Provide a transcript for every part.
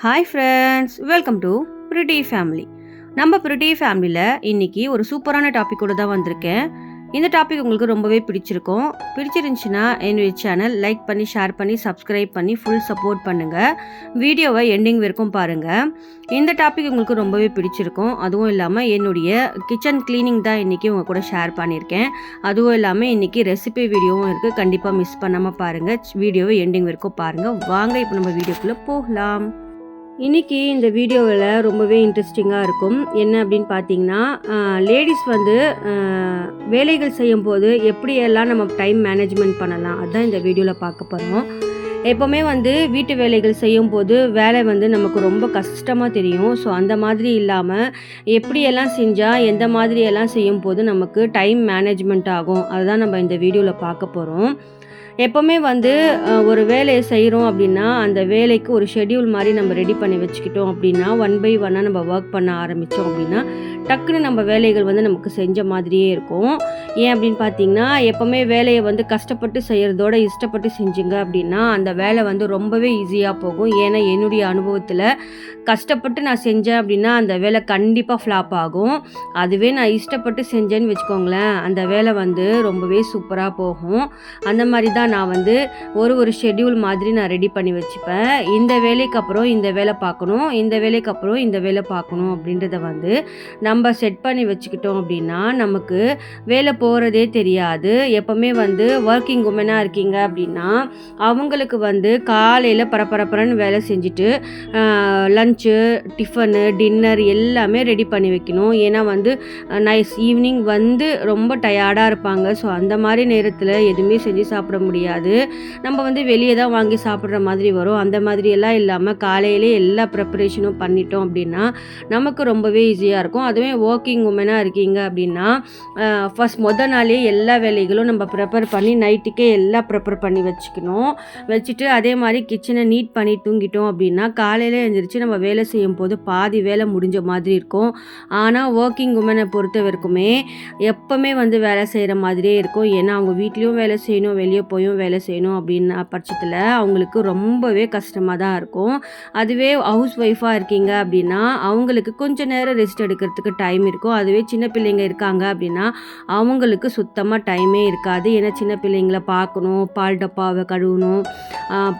Hi friends welcome to Pretty Family நம்ம pretty ஃபேமிலியில் இன்றைக்கி ஒரு சூப்பரான டாப்பிக்கோடு தான் வந்திருக்கேன். இந்த டாபிக் உங்களுக்கு ரொம்பவே பிடிச்சிருக்கும். பிடிச்சிருந்துச்சுன்னா என்னுடைய சேனல் லைக் பண்ணி ஷேர் பண்ணி சப்ஸ்கிரைப் பண்ணி ஃபுல் சப்போர்ட் பண்ணுங்கள் வீடியோவை எண்டிங் வரைக்கும் பாருங்கள் இந்த டாபிக் உங்களுக்கு ரொம்பவே பிடிச்சிருக்கும். அதுவும் இல்லாமல் என்னுடைய கிச்சன் க்ளீனிங் தான் இன்றைக்கி உங்கள் கூட ஷேர் பண்ணியிருக்கேன். அதுவும் இல்லாமல் இன்றைக்கி ரெசிபி வீடியோவும் இருக்குது கண்டிப்பாக மிஸ் பண்ணாமல் பாருங்கள் வீடியோவை எண்டிங் வரைக்கும் பாருங்கள் வாங்க இப்போ நம்ம வீடியோக்குள்ளே போகலாம். இன்னைக்கு இந்த வீடியோவில் ரொம்பவே இன்ட்ரெஸ்டிங்காக இருக்கும். என்ன அப்படின்னு பார்த்தீங்கன்னா லேடிஸ் வந்து வேலைகள் செய்யும் போது எப்படியெல்லாம் நம்ம டைம் மேனேஜ்மெண்ட் பண்ணலாம்? அதுதான் இந்த வீடியோவில் பார்க்க போகிறோம் எப்போவுமே வந்து வீட்டு வேலைகள் செய்யும் போது வேலை வந்து நமக்கு ரொம்ப கஷ்டமாக தெரியும். ஸோ அந்த மாதிரி இல்லாமல் எப்படியெல்லாம் செஞ்சால் எந்த மாதிரியெல்லாம் செய்யும் போது நமக்கு டைம் மேனேஜ்மெண்ட் ஆகும்? அதுதான் நம்ம இந்த வீடியோவில் பார்க்க போகிறோம் எப்போவுமே வந்து ஒரு வேலையை செய்கிறோம் அப்படின்னா அந்த வேலைக்கு ஒரு ஷெட்யூல் மாதிரி நம்ம ரெடி பண்ணி வச்சுக்கிட்டோம் அப்படின்னா ஒன் பை ஒன்னாக நம்ம ஒர்க் பண்ண ஆரம்பித்தோம் அப்படின்னா டக்குன்னு நம்ம வேலைகள் வந்து நமக்கு செஞ்ச மாதிரியே இருக்கும். ஏன் அப்படின்னு பார்த்தீங்கன்னா எப்போவுமே வேலையை வந்து கஷ்டப்பட்டு செய்கிறதோட இஷ்டப்பட்டு செஞ்சுங்க அப்படின்னா அந்த வேலை வந்து ரொம்பவே ஈஸியாக போகும். ஏன்னா என்னுடைய அனுபவத்தில் கஷ்டப்பட்டு நான் செஞ்சேன் அப்படின்னா அந்த வேலை கண்டிப்பாக ஃப்ளாப் ஆகும். அதுவே நான் இஷ்டப்பட்டு செஞ்சேன்னு வச்சுக்கோங்களேன் அந்த வேலை வந்து ரொம்பவே சூப்பராக போகும். அந்த மாதிரி தான் நான் வந்து ஒரு ஒரு ஷெட்யூல் மாதிரி நான் ரெடி பண்ணி வச்சுப்பேன். இந்த வேலைக்கு அப்புறம் இந்த வேலை பார்க்கணும் இந்த வேலைக்கு அப்புறம் இந்த வேலை பார்க்கணும் அப்படின்றத வந்து நம்ம செட் பண்ணி வச்சுக்கிட்டோம் அப்படின்னா நமக்கு வேலை போகிறதே தெரியாது. எப்போவுமே வந்து ஒர்க்கிங் உமனாக இருக்கீங்க அப்படின்னா அவங்களுக்கு வந்து காலையில் பரபரப்பரன்னு வேலை செஞ்சுட்டு லஞ்சு டிஃபனு டின்னர் எல்லாமே ரெடி பண்ணி வைக்கணும். ஏன்னா வந்து நைஸ் ஈவினிங் வந்து ரொம்ப டயர்டாக இருப்பாங்க. ஸோ அந்த மாதிரி நேரத்தில் எதுவுமே செஞ்சு சாப்பிட முடியாது. முடியாது. நம்ம வந்து வெளியே தான் வாங்கி சாப்பிட்ற மாதிரி வரும். அந்த மாதிரி எல்லாம் இல்லாமல் காலையிலே எல்லா ப்ரிப்பரேஷனும் பண்ணிட்டோம் அப்படின்னா நமக்கு ரொம்பவே ஈஸியாக இருக்கும். அதுவே ஒர்க்கிங் உமனாக இருக்கீங்க அப்படின்னா ஃபஸ்ட் முத நாளே எல்லா வேலைகளும் நம்ம ப்ரிப்பேர் பண்ணி நைட்டுக்கே எல்லாம் ப்ரிப்பேர் பண்ணி வச்சுக்கணும். வச்சுட்டு அதே மாதிரி கிச்சனை நீட் பண்ணி தூங்கிட்டோம் அப்படின்னா காலையில் எழுந்திரிச்சு நம்ம வேலை செய்யும் போது பாதி வேலை முடிஞ்ச மாதிரி இருக்கும். ஆனால் ஒர்க்கிங் உமனை பொறுத்த வரைக்குமே எப்போவுமே வந்து வேலை செய்கிற மாதிரியே இருக்கும். ஏன்னா அவங்க வீட்லேயும் வேலை செய்யணும் வெளியே போயும் வேலை செய்யணும் அப்படின்ன பட்சத்தில் அவங்களுக்கு ரொம்பவே கஷ்டமாக தான் இருக்கும். அதுவே ஹவுஸ் ஒய்ஃபாக இருக்கீங்க அப்படின்னா அவங்களுக்கு கொஞ்சம் நேரம் ரெஸ்ட் எடுக்கிறதுக்கு டைம் இருக்கும். அதுவே சின்ன பிள்ளைங்க இருக்காங்க அப்படின்னா அவங்களுக்கு சுத்தமாக டைமே இருக்காது. ஏன்னா சின்ன பிள்ளைங்கள பார்க்கணும் பால் டப்பாவை கழுவணும்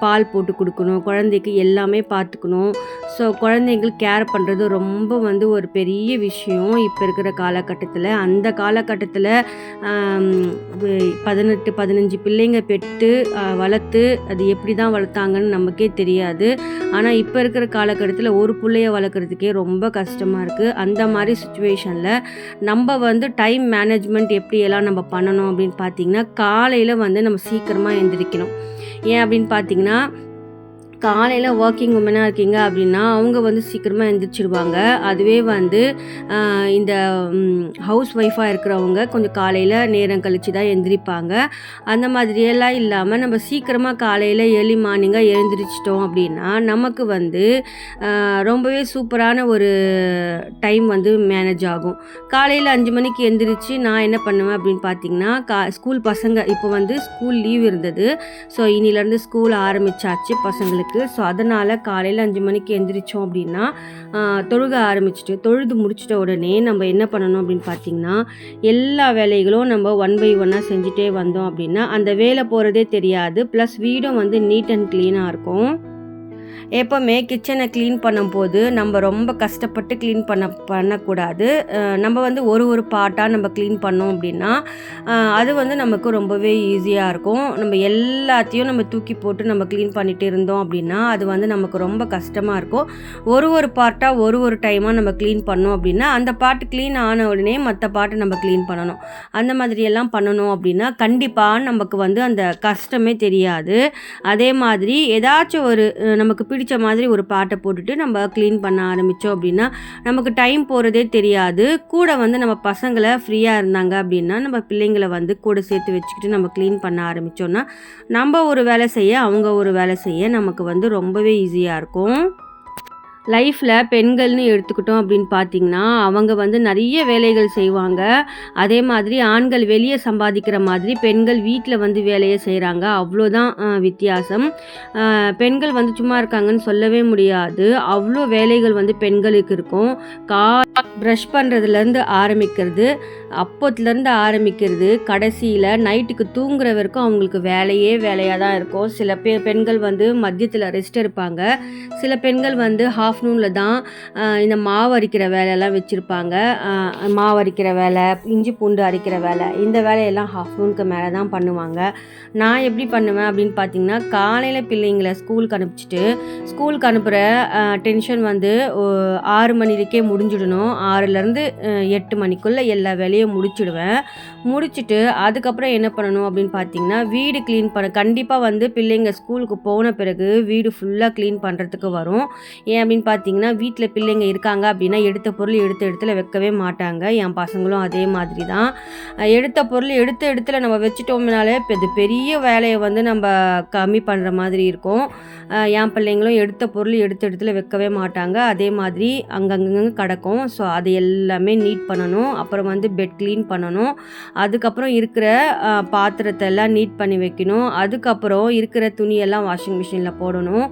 பால் போட்டு கொடுக்கணும் குழந்தைக்கு எல்லாமே பார்த்துக்கணும். ஸோ குழந்தைங்களுக்கு கேர் பண்ணுறது ரொம்ப வந்து ஒரு பெரிய விஷயம் இப்போ இருக்கிற காலகட்டத்தில். அந்த காலகட்டத்தில் பதினெட்டு பதினஞ்சு பிள்ளைங்க பெற்று வளர்த்து அது எப்படி தான் வளர்த்தாங்கன்னு நமக்கே தெரியாது. ஆனால் இப்போ இருக்கிற காலகட்டத்தில் ஒரு பிள்ளைய வளர்க்குறதுக்கே ரொம்ப கஷ்டமாக இருக்குது அந்த மாதிரி சுச்சுவேஷனில் நம்ம வந்து டைம் மேனேஜ்மெண்ட் எப்படியெல்லாம் நம்ம பண்ணணும் அப்படின்னு பார்த்தீங்கன்னா காலையில் வந்து நம்ம சீக்கிரமாக எழுந்திரிக்கணும் ஏன் அப்படின்னு பார்த்தீங்கன்னா காலையில் ஒர்க்கிங் உமனாக இருக்கீங்க அப்படின்னா அவங்க வந்து சீக்கிரமாக எழுந்திரிச்சிருவாங்க அதுவே வந்து இந்த ஹவுஸ் ஒய்ஃபாக இருக்கிறவங்க கொஞ்சம் காலையில் நேரம் கழித்து தான் எந்திரிப்பாங்க. அந்த மாதிரியெல்லாம் இல்லாமல் நம்ம சீக்கிரமாக காலையில் ஏர்லி மார்னிங்காக எழுந்திரிச்சிட்டோம் அப்படின்னா நமக்கு வந்து ரொம்பவே சூப்பரான ஒரு டைம் வந்து மேனேஜ் ஆகும். காலையில் அஞ்சு மணிக்கு எந்திரிச்சு நான் என்ன பண்ணுவேன் அப்படின்னு பார்த்தீங்கன்னா கா ஸ்கூல் பசங்க இப்போ வந்து ஸ்கூல் லீவ் இருந்தது. ஸோ இனிலேருந்து ஸ்கூல் ஆரம்பிச்சாச்சு பசங்களுக்கு. ஸோ அதனால் காலையில் அஞ்சு மணிக்கு எந்திரிச்சோம் அப்படின்னா தொழுக ஆரம்பிச்சுட்டு தொழுது முடிச்சிட்ட உடனே நம்ம என்ன பண்ணணும் அப்படின்னு பார்த்தீங்கன்னா எல்லா வேலைகளும் நம்ம ஒன் பை ஒன்னாக செஞ்சுட்டே வந்தோம் அப்படின்னா அந்த வேலை போகிறதே தெரியாது. ப்ளஸ் வீடும் வந்து நீட் அண்ட் க்ளீனாக இருக்கும். எப்போவுமே கிச்சனை க்ளீன் பண்ணும்போது நம்ம ரொம்ப கஷ்டப்பட்டு க்ளீன் பண்ண பண்ணக்கூடாது. நம்ம வந்து ஒரு ஒரு பார்ட்டாக நம்ம க்ளீன் பண்ணோம் அப்படின்னா அது வந்து நமக்கு ரொம்பவே ஈஸியாக இருக்கும். நம்ம எல்லாத்தையும் நம்ம தூக்கி போட்டு நம்ம க்ளீன் பண்ணிட்டு இருந்தோம் அப்படின்னா அது வந்து நமக்கு ரொம்ப கஷ்டமாக இருக்கும். ஒரு ஒரு பார்ட்டாக ஒரு ஒரு டைமாக நம்ம க்ளீன் பண்ணோம் அப்படின்னா அந்த பாட்டு க்ளீன் ஆன உடனே மற்ற பாட்டு நம்ம க்ளீன் பண்ணணும். அந்த மாதிரியெல்லாம் பண்ணணும் அப்படின்னா கண்டிப்பாக நமக்கு வந்து அந்த கஷ்டமே தெரியாது. அதே மாதிரி ஏதாச்சும் ஒரு நமக்கு பிடிச்ச மாதிரி ஒரு பாட்டை போட்டுட்டு நம்ம க்ளீன் பண்ண ஆரம்பித்தோம் அப்படின்னா நமக்கு டைம் போகிறதே தெரியாது. கூட வந்து நம்ம பசங்களை ஃப்ரீயாக இருந்தாங்க அப்படின்னா நம்ம பிள்ளைங்களை வந்து கூட சேர்த்து வச்சுக்கிட்டு நம்ம க்ளீன் பண்ண ஆரம்பித்தோன்னா நம்ம ஒரு வேலை செய்ய அவங்க ஒரு வேலை செய்ய நமக்கு வந்து ரொம்பவே ஈஸியாக இருக்கும். லைஃப்பில் பெண்கள்னு எடுத்துக்கிட்டோம் அப்படின்னு பார்த்தீங்கன்னா அவங்க வந்து நிறைய வேலைகள் செய்வாங்க. அதே மாதிரி ஆண்கள் வெளியே சம்பாதிக்கிற மாதிரி பெண்கள் வீட்டில் வந்து வேலையை செய்கிறாங்க அவ்வளோதான் வித்தியாசம். பெண்கள் வந்து சும்மா இருக்காங்கன்னு சொல்லவே முடியாது. அவ்வளோ வேலைகள் வந்து பெண்களுக்கு இருக்கும். கா ப்ரஷ் பண்ணுறதுலேருந்து ஆரம்பிக்கிறது அப்போத்துலேருந்து ஆரம்பிக்கிறது கடைசியில் நைட்டுக்கு தூங்குற வரைக்கும் அவங்களுக்கு வேலையே வேலையாக தான் இருக்கும். சில பே பெண்கள் வந்து மதியத்தில் ரெஸ்ட் இருப்பாங்க சில பெண்கள் வந்து ஹாஃப் ஆஃப்டர்நூனில் தான் இந்த மாவு அரைக்கிற வேலையெல்லாம் வச்சுருப்பாங்க. மாவு அரைக்கிற வேலை இஞ்சி பூண்டு அரைக்கிற வேலை இந்த வேலையெல்லாம் ஆஃப்டர்நூனுக்கு மேலே தான் பண்ணுவாங்க. நான் எப்படி பண்ணுவேன் அப்படின்னு பார்த்தீங்கன்னா காலையில் பிள்ளைங்களை ஸ்கூலுக்கு அனுப்பிச்சிட்டு ஸ்கூலுக்கு அனுப்புகிற டென்ஷன் வந்து ஆறு மணிக்கே முடிஞ்சிடணும். ஆறுலேருந்து எட்டு மணிக்குள்ளே எல்லா வேலையும் முடிச்சிடுவேன். முடிச்சுட்டு அதுக்கப்புறம் என்ன பண்ணணும் அப்படின்னு பார்த்தீங்கன்னா வீடு க்ளீன் பண்ண கண்டிப்பாக வந்து பிள்ளைங்க ஸ்கூலுக்கு போன பிறகு வீடு ஃபுல்லாக க்ளீன் பண்ணுறதுக்கு வரும். ஏன் அப்படின்னு பார்த்தீங்கன்னா வீட்டில் பிள்ளைங்க இருக்காங்க அப்படின்னா எடுத்த பொருள் எடுத்த இடத்துல வைக்கவே மாட்டாங்க. என் பசங்களும் அதே மாதிரி தான் எடுத்த பொருள் எடுத்த இடத்துல நம்ம வச்சுட்டோம்னாலே இது பெரிய வேலையை வந்து நம்ம கம்மி பண்ணுற மாதிரி இருக்கும். என் பிள்ளைங்களும் எடுத்த பொருள் எடுத்த இடத்துல வைக்கவே மாட்டாங்க. அதே மாதிரி அங்கங்கங்க கிடக்கும். ஸோ அது எல்லாமே நீட் பண்ணணும். அப்புறம் வந்து பெட் க்ளீன் பண்ணணும். அதுக்கப்புறம் இருக்கிற பாத்திரத்தை எல்லாம் நீட் பண்ணி வைக்கணும். அதுக்கப்புறம் இருக்கிற துணியெல்லாம் வாஷிங் மிஷினில் போடணும்.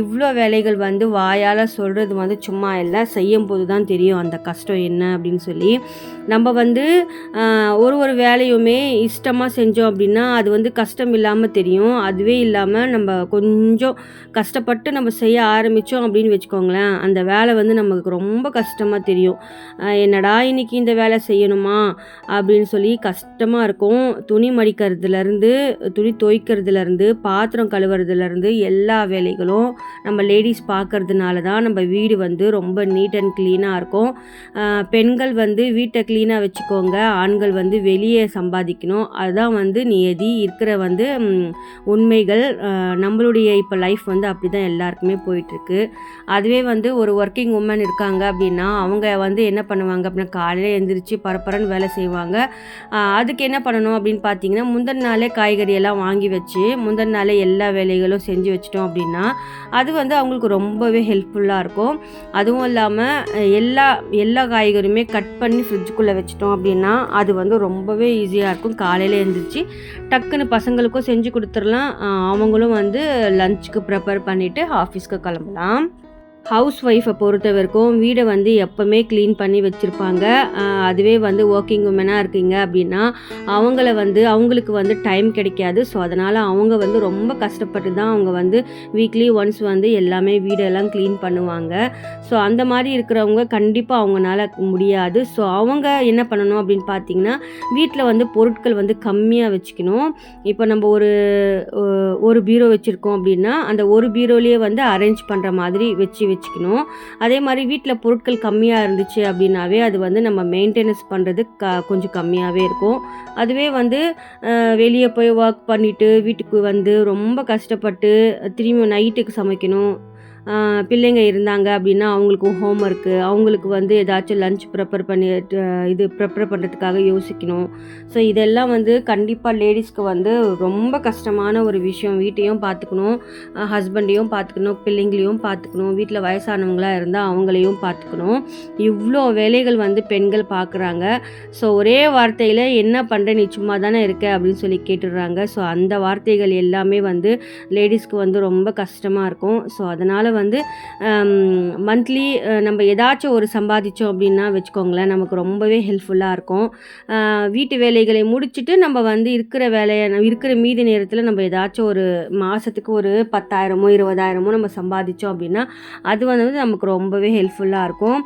இவ்வளோ வேலைகள் வந்து வாயால் சொல்கிறது வந்து சும்மா இல்லை செய்யும் போது தான் தெரியும் அந்த கஷ்டம் என்ன அப்படின்னு சொல்லி. நம்ம வந்து ஒரு ஒரு வேலையுமே இஷ்டமாக செஞ்சோம் அப்படின்னா அது வந்து கஷ்டம் இல்லாமல் தெரியும். அதுவே இல்லாமல் நம்ம கொஞ்சம் கஷ்டப்பட்டு நம்ம செய்ய ஆரம்பித்தோம் அப்படின்னு வச்சுக்கோங்களேன் அந்த வேலை வந்து நமக்கு ரொம்ப கஷ்டமாக தெரியும். என்னடா இன்னைக்கு இந்த வேலை செய்யணுமா அப்படின்னு சொல்லி கஷ்டமாக இருக்கும். துணி மடிக்கிறதுலேருந்து துணி துவைக்கிறதுலேருந்து பாத்திரம் கழுவுறதுலேருந்து எல்லா வேலைகளும் நம்ம லேடிஸ் பார்க்கறதுனால தான் நம்ம வீடு வந்து ரொம்ப நீட் அண்ட் க்ளீனாக இருக்கும். பெண்கள் வந்து வீட்டை க்ளீனாக வச்சுக்கோங்க. ஆண்கள் வந்து வெளியே சம்பாதிக்கணும். அதுதான் வந்து நியதி. இருக்கிற வந்து உண்மைகள் நம்மளுடைய இப்போ லைஃப் வந்து அப்படி தான் எல்லாருக்குமே போயிட்டுருக்கு. அதுவே வந்து ஒரு ஒர்க்கிங் உமன் இருக்காங்க அப்படின்னா அவங்க வந்து என்ன பண்ணுவாங்க அப்படின்னா காலையில் எழுந்திரிச்சு பரபரன்னு வேலை செய்வாங்க. அதுக்கு என்ன பண்ணணும் அப்படின்னு பார்த்தீங்கன்னா முந்தின நாளே காய்கறி எல்லாம் வாங்கி வச்சு முந்தின நாளே எல்லா வேலைகளும் செஞ்சு வச்சிட்டோம் அப்படின்னா அது வந்து அவங்களுக்கு ரொம்பவே ஹெல்ப்ஃபுல்லாக இருக்கும். அதுவும் இல்லாமல் எல்லா எல்லா காய்கறியுமே கட் பண்ணி ஃப்ரிட்ஜுக்குள்ளே வச்சிட்டோம் அப்படின்னா அது வந்து ரொம்பவே ஈஸியாக இருக்கும். காலையில் எழுந்திரிச்சு டக்குன்னு பசங்களுக்கும் செஞ்சு கொடுத்துடலாம். அவங்களும் வந்து லஞ்சுக்கு ப்ரிப்பேர் பண்ணிவிட்டு ஆஃபீஸ்க்கு கிளம்பலாம். ஹவுஸ் ஒய்ஃபை பொறுத்த வரைக்கும் வீடை வந்து எப்போவுமே க்ளீன் பண்ணி வச்சுருப்பாங்க. அதுவே வந்து ஒர்க்கிங் உமனாக இருக்கீங்க அப்படின்னா அவங்கள வந்து அவங்களுக்கு வந்து டைம் கிடைக்காது. ஸோ அதனால் அவங்க வந்து ரொம்ப கஷ்டப்பட்டு தான் அவங்க வந்து வீக்லி ஒன்ஸ் வந்து எல்லாமே வீடெல்லாம் க்ளீன் பண்ணுவாங்க. ஸோ அந்த மாதிரி இருக்கிறவங்க கண்டிப்பாக அவங்கனால முடியாது. ஸோ அவங்க என்ன பண்ணணும் அப்படின்னு பார்த்தீங்கன்னா வீட்டில் வந்து பொருட்கள் வந்து கம்மியாக வச்சுக்கணும். இப்போ நம்ம ஒரு ஒரு பீரோ வச்சுருக்கோம் அப்படின்னா அந்த ஒரு பீரோலேயே வந்து அரேஞ்ச் பண்ணுற மாதிரி வச்சு வச்சுக்கணும். அதே மாதிரி வீட்டில் பொருட்கள் கம்மியாக இருந்துச்சு அப்படின்னாவே அது வந்து நம்ம மெயின்டெனன்ஸ் பண்ணுறது க கொஞ்சம் கம்மியாகவே இருக்கும். அதுவே வந்து வெளியே போய் ஒர்க் பண்ணிவிட்டு வீட்டுக்கு வந்து ரொம்ப கஷ்டப்பட்டு திரும்பி நைட்டுக்கு சமைக்கணும். பிள்ளைங்க இருந்தாங்க அப்படின்னா அவங்களுக்கு ஹோம் ஒர்க்கு அவங்களுக்கு வந்து ஏதாச்சும் லஞ்ச் ப்ரிப்பேர் பண்ணி இது ப்ரிப்பேர் பண்ணுறதுக்காக யோசிக்கணும். ஸோ இதெல்லாம் வந்து கண்டிப்பாக லேடிஸ்க்கு வந்து ரொம்ப கஷ்டமான ஒரு விஷயம். வீட்டையும் பார்த்துக்கணும் ஹஸ்பண்டையும் பார்த்துக்கணும் பிள்ளைங்களையும் பார்த்துக்கணும் வீட்டில் வயசானவங்களாக இருந்தால் அவங்களையும் பார்த்துக்கணும். இவ்வளோ வேலைகள் வந்து பெண்கள் பார்க்குறாங்க. ஸோ ஒரே வார்த்தையில் என்ன பண்ணுற நீ சும்மா தானே இருக்க அப்படின்னு சொல்லி கேட்டுடுறாங்க. ஸோ அந்த வார்த்தைகள் எல்லாமே வந்து லேடிஸ்க்கு வந்து ரொம்ப கஷ்டமாக இருக்கும். ஸோ அதனால் வந்து மந்த்லி நம்ம ஏதாச்சும் ஒரு சம்பாதிச்சோம் அப்படின்னா வச்சுக்கோங்களேன் நமக்கு ரொம்பவே ஹெல்ப்ஃபுல்லாக இருக்கும். வீட்டு வேலைகளை முடிச்சுட்டு நம்ம வந்து இருக்கிற வேலையை இருக்கிற மீதி நேரத்தில் நம்ம ஏதாச்சும் ஒரு மாதத்துக்கு ஒரு பத்தாயிரமோ இருபதாயிரமோ நம்ம சம்பாதிச்சோம் அப்படின்னா அது வந்து நமக்கு ரொம்பவே ஹெல்ப்ஃபுல்லாக இருக்கும்.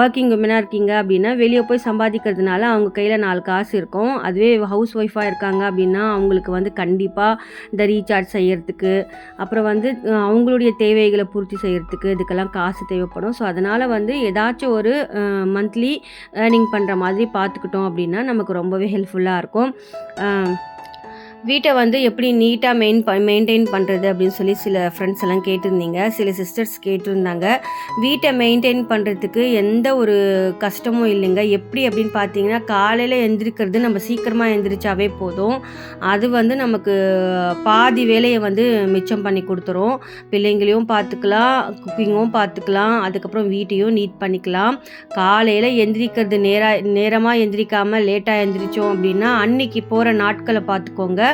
ஒர்க்கிங் உமனாக இருக்கீங்க அப்படின்னா வெளியே போய் சம்பாதிக்கிறதுனால அவங்க கையில் நாலு காசு இருக்கும். அதுவே ஹவுஸ் ஒய்ஃபாக இருக்காங்க அப்படின்னா அவங்களுக்கு வந்து கண்டிப்பாக இந்த ரீசார்ஜ் செய்கிறதுக்கு அப்புறம் வந்து அவங்களும் அவங்களுடைய தேவைகளை பூர்த்தி செய்கிறதுக்கு இதுக்கெல்லாம் காசு தேவைப்படும். ஸோ அதனால் வந்து ஏதாச்சும் ஒரு மந்த்லி ஏர்னிங் பண்ணுற மாதிரி பார்த்துக்கிட்டோம் அப்படின்னா நமக்கு ரொம்பவே ஹெல்ப்ஃபுல்லாக இருக்கும். வீட்டை வந்து எப்படி நீட்டாக மெயின் மெயின்டைன் பண்ணுறது அப்படின்னு சொல்லி சில ஃப்ரெண்ட்ஸ் எல்லாம் கேட்டிருந்தீங்க. சில சிஸ்டர்ஸ் கேட்டிருந்தாங்க. வீட்டை மெயின்டைன் பண்ணுறதுக்கு எந்த ஒரு கஷ்டமும் இல்லைங்க. எப்படி அப்படின்னு பார்த்தீங்கன்னா காலையில் எந்திரிக்கிறது நம்ம சீக்கிரமாக எந்திரிச்சாவே போதும். அது வந்து நமக்கு பாதி வேலையை வந்து மிச்சம் பண்ணி கொடுத்துரும். பிள்ளைங்களையும் பார்த்துக்கலாம் குக்கிங்கும் பார்த்துக்கலாம் அதுக்கப்புறம் வீட்டையும் நீட் பண்ணிக்கலாம். காலையில் எந்திரிக்கிறது நேராக நேரமாக எந்திரிக்காமல் லேட்டாக எந்திரிச்சோம் அப்படின்னா அன்னைக்கு போகிற நாட்களை பார்த்துக்கோங்க.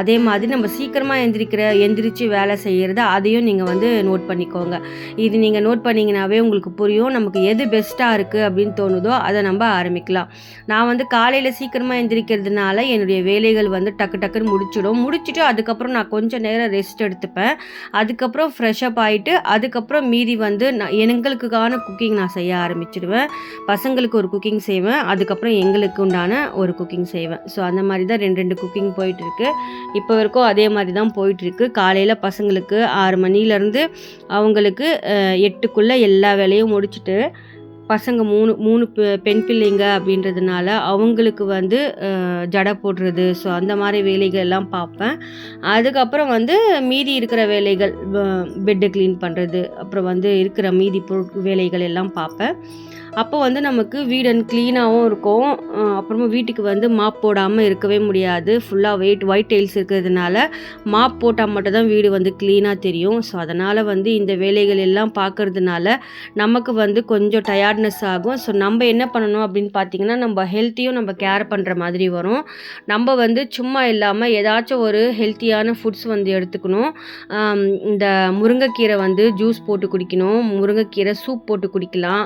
அதே மாதிரி நம்ம சீக்கிரமாக எந்திரிக்கிற எந்திரிச்சு வேலை செய்கிறது அதையும் நீங்கள் வந்து நோட் பண்ணிக்கோங்க. இது நீங்கள் நோட் பண்ணிங்கனாவே உங்களுக்கு புரியும் நமக்கு எது பெஸ்ட்டாக இருக்குது அப்படின்னு தோணுதோ அதை நம்ம ஆரம்பிக்கலாம். நான் வந்து காலையில் சீக்கிரமாக எந்திரிக்கிறதுனால என்னுடைய வேலைகள் வந்து டக்கு டக்குன்னு முடிச்சிடும். முடிச்சுட்டு அதுக்கப்புறம் நான் கொஞ்சம் நேரம் ரெஸ்ட் எடுத்துப்பேன். அதுக்கப்புறம் ஃப்ரெஷ்அப் ஆகிட்டு அதுக்கப்புறம் மீதி வந்து நான் எங்களுக்கான குக்கிங் நான் செய்ய ஆரம்பிச்சிடுவேன். பசங்களுக்கு ஒரு குக்கிங் செய்வேன். அதுக்கப்புறம் எங்களுக்கு உண்டான ஒரு குக்கிங் செய்வேன். ஸோ அந்த மாதிரி தான் ரெண்டு ரெண்டு குக்கிங் போயிட்டுருக்கு இப்போ வரைக்கும் அதே மாதிரி தான் போயிட்டுருக்கு. காலையில் பசங்களுக்கு ஆறு மணிலேருந்து அவங்களுக்கு எட்டுக்குள்ளே எல்லா வேலையும் முடிச்சுட்டு பசங்க மூணு மூணு பெண் பிள்ளைங்க அப்படின்றதுனால அவங்களுக்கு வந்து ஜடை போடுறது ஸோ அந்த மாதிரி வேலைகள் எல்லாம் பார்ப்பேன். அதுக்கப்புறம் வந்து மீதி இருக்கிற வேலைகள் பெட்டை க்ளீன் பண்ணுறது அப்புறம் வந்து இருக்கிற மீதி பொருட் வேலைகள் எல்லாம் பார்ப்பேன். அப்போ வந்து நமக்கு வீடு அண்ட் க்ளீனாகவும் இருக்கும். அப்புறமா வீட்டுக்கு வந்து மாப் போடாமல் இருக்கவே முடியாது. ஃபுல்லாக வெயிட் ஒயிட் டைல்ஸ் இருக்கிறதுனால மாப் போட்டால் மட்டும்தான் வீடு வந்து க்ளீனாக தெரியும். ஸோ அதனால் வந்து இந்த வேலைகள் எல்லாம் பார்க்கறதுனால நமக்கு வந்து கொஞ்சம் டயர்ட்னஸ் ஆகும். ஸோ நம்ம என்ன பண்ணணும் அப்படின்னு பார்த்தீங்கன்னா நம்ம ஹெல்த்தியும் நம்ம கேர் பண்ணுற மாதிரி வரும். நம்ம வந்து சும்மா இல்லாமல் ஏதாச்சும் ஒரு ஹெல்த்தியான ஃபுட்ஸ் வந்து எடுத்துக்கணும். இந்த முருங்கைக்கீரை வந்து ஜூஸ் போட்டு குடிக்கணும். முருங்கைக்கீரை சூப் போட்டு குடிக்கலாம்.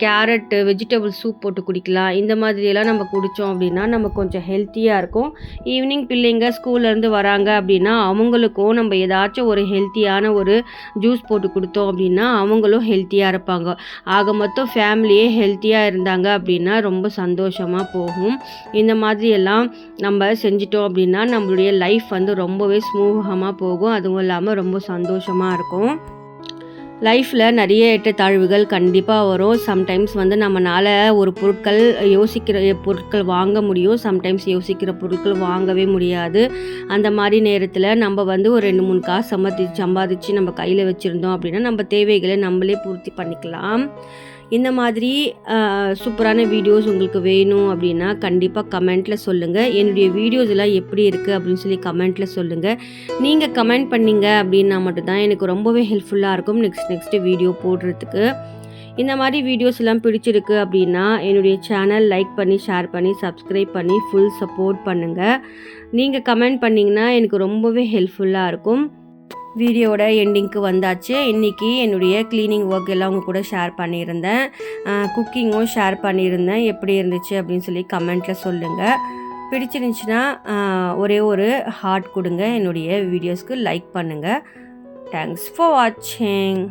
கே கேரட்டு வெஜிடபிள் சூப் போட்டு குடிக்கலாம். இந்த மாதிரியெல்லாம் நம்ம குடித்தோம் அப்படின்னா நம்ம கொஞ்சம் ஹெல்த்தியாக இருக்கும். ஈவினிங் பிள்ளைங்க ஸ்கூல்லேருந்து வராங்க அப்படின்னா அவங்களுக்கும் நம்ம ஏதாச்சும் ஒரு ஹெல்த்தியான ஒரு ஜூஸ் போட்டு கொடுத்தோம் அப்படின்னா அவங்களும் ஹெல்த்தியாக இருப்பாங்க. ஆக மொத்தம் ஃபேமிலியே ஹெல்த்தியாக இருந்தாங்க அப்படின்னா ரொம்ப சந்தோஷமாக போகும். இந்த மாதிரியெல்லாம் நம்ம செஞ்சிட்டோம் அப்படின்னா நம்மளுடைய லைஃப் வந்து ரொம்பவே ஸ்மூகமாக போகும். அதுவும் இல்லாமல் ரொம்ப சந்தோஷமாக இருக்கும். லைஃப்பில் நிறைய ஏற்றத்தாழ்வுகள் கண்டிப்பாக வரும். சம்டைம்ஸ் வந்து நம்மளால் ஒரு பொருட்கள் யோசிக்கிற பொருட்கள் வாங்க முடியும். சம்டைம்ஸ் யோசிக்கிற பொருட்கள் வாங்கவே முடியாது. அந்த மாதிரி நேரத்தில் நம்ம வந்து ஒரு ரெண்டு மூணு காசு சம்பாதி சம்பாதிச்சு நம்ம கையில் வச்சுருந்தோம் அப்படின்னா நம்ம தேவைகளை நம்மளே பூர்த்தி பண்ணிக்கலாம். இந்த மாதிரி சூப்பரான வீடியோஸ் உங்களுக்கு வேணும் அப்படின்னா கண்டிப்பாக கமெண்ட்டில் சொல்லுங்கள் என்னுடைய வீடியோஸ் எல்லாம் எப்படி இருக்குது அப்படின்னு சொல்லி கமெண்ட்டில் சொல்லுங்கள் நீங்கள் கமெண்ட் பண்ணீங்க அப்படின்னா மட்டும்தான் எனக்கு ரொம்பவே ஹெல்ப்ஃபுல்லாக இருக்கும் நெக்ஸ்ட் நெக்ஸ்ட்டு வீடியோ போடுறதுக்கு. இந்த மாதிரி வீடியோஸ் எல்லாம் பிடிச்சிருக்கு அப்படின்னா என்னுடைய சேனல் லைக் பண்ணி ஷேர் பண்ணி சப்ஸ்கிரைப் பண்ணி ஃபுல் சப்போர்ட் பண்ணுங்கள் நீங்கள் கமெண்ட் பண்ணிங்கன்னா எனக்கு ரொம்பவே ஹெல்ப்ஃபுல்லாக இருக்கும். வீடியோட எண்டிங்க்கு வந்தாச்சு. இன்றைக்கி என்னுடைய க்ளீனிங் ஒர்க் எல்லாம் உங்கள் கூட ஷேர் பண்ணியிருந்தேன். குக்கிங்கும் ஷேர் பண்ணியிருந்தேன். எப்படி இருந்துச்சு அப்படின்னு சொல்லி கமெண்ட்டில் சொல்லுங்கள் பிடிச்சிருந்துச்சுன்னா ஒரே ஒரு ஹார்ட் கொடுங்க. என்னுடைய வீடியோஸ்க்கு லைக் பண்ணுங்கள் தேங்க்ஸ் ஃபார் வாட்சிங்